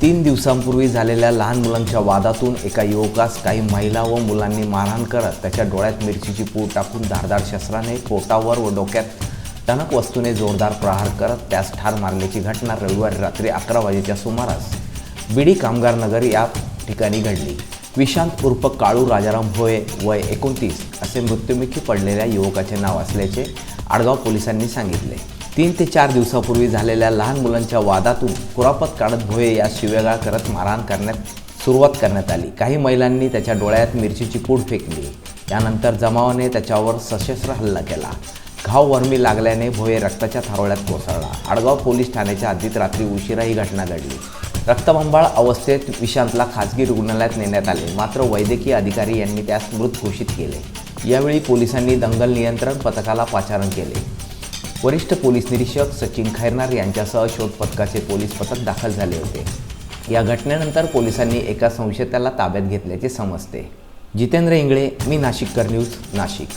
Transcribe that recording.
तीन दिवसांपूर्वी झालेल्या लहान मुलांच्या वादातून एका युवकास काही महिला व मुलांनी मारहाण करत त्याच्या डोळ्यात मिरचीची पूड टाकून धारदार शस्त्राने पोटावर व डोक्यात टणक वस्तूने जोरदार प्रहार करत त्यास ठार मारल्याची घटना रविवारी रात्री अकरा वाजेच्या सुमारास बीडी कामगार नगर या ठिकाणी घडली. विशांत उर्फ काळू राजाराम भोये वय एकोणतीस असे मृत्युमुखी पडलेल्या युवकाचे नाव असल्याचे आडगाव पोलिसांनी सांगितले. तीन ते चार दिवसापूर्वी झालेल्या लहान मुलांच्या वादातून कुरापत काढत भोये या शिवेगाळ करत मारहाण करण्यात सुरुवात करण्यात आली. काही महिलांनी त्याच्या डोळ्यात मिरचीची पूड फेकली. त्यानंतर जमावाने त्याच्यावर सशस्त्र हल्ला केला. घाव वर्मी लागल्याने भोये रक्ताच्या थारोळ्यात कोसळला. आडगाव पोलीस ठाण्याच्या हद्दीत रात्री उशिरा ही घटना घडली. रक्तबंबाळ अवस्थेत विशांतला खासगी रुग्णालयात नेण्यात आले. मात्र वैद्यकीय अधिकारी यांनी त्यास मृत घोषित केले. यावेळी पोलिसांनी दंगल नियंत्रण पथकाला पाचारण केले. वरिष्ठ पोलीस निरीक्षक सचिन खैरनार यांच्यासह शोध पथकाचे पोलीस पथक दाखल झाले होते. या घटनेनंतर पोलिसांनी एका संशयिताला ताब्यात घेतल्याचे समजते. जितेंद्र इंगळे मी नाशिककर न्यूज नाशिक.